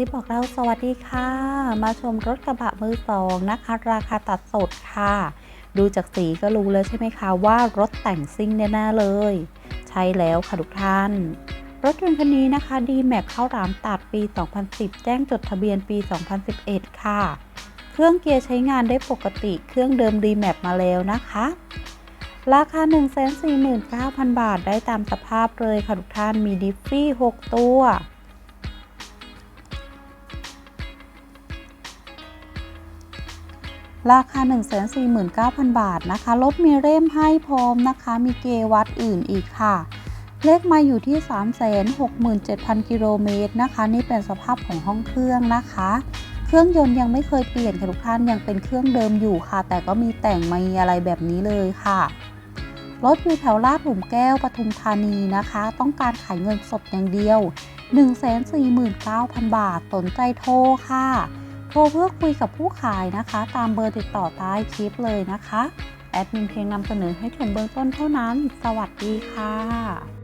ซิบบอกเราสวัสดีค่ะ มาชมรถกระบะมือสองนะคะ ราคาตัดสดค่ะ ดูจากสีก็รู้แล้วใช่ไหมคะว่ารถแต่งซิ่งแน่ๆเลย ใช่แล้วค่ะทุกท่าน รถยนต์คันนี้นะคะ d m a x เข้ารามตัดปี 2010 แจ้งจดทะเบียนปี 2011 ค่ะ เครื่องเกียร์ใช้งานได้ปกติเครื่องเดิม d m a x มาแล้วนะคะ ราคา 149,000 บาทได้ตามสภาพเลยค่ะทุกท่านมีดิฟฟี่ 6 ตัว ราคา 149,000 บาทนะคะรถมีเร่มให้พร้อมนะคะ มีเกวัดอื่นอีกค่ะ เลขมาอยู่ที่ 367,000 กิโลเมตรนะคะ นี่เป็นสภาพของห้องเครื่องนะคะ เครื่องยนต์ยังไม่เคยเปลี่ยนค่ะทุกท่านยังเป็นเครื่องเดิมอยู่ค่ะ แต่ก็มีแต่งมีอะไรแบบนี้เลยค่ะรถอยู่แถวลาดหลุมแก้วปทุมธานีนะคะ ต้องการขายเงินสดอย่างเดียว 149,000 บาทสนใจโทรค่ะ รเพื่อคุยกับผู้ขายนะคะ ตามเบอร์ติดต่อใต้คลิปเลยนะคะ แอดมินเพียงนำเสนอให้ชมเบื้องต้นเท่านั้น สวัสดีค่ะ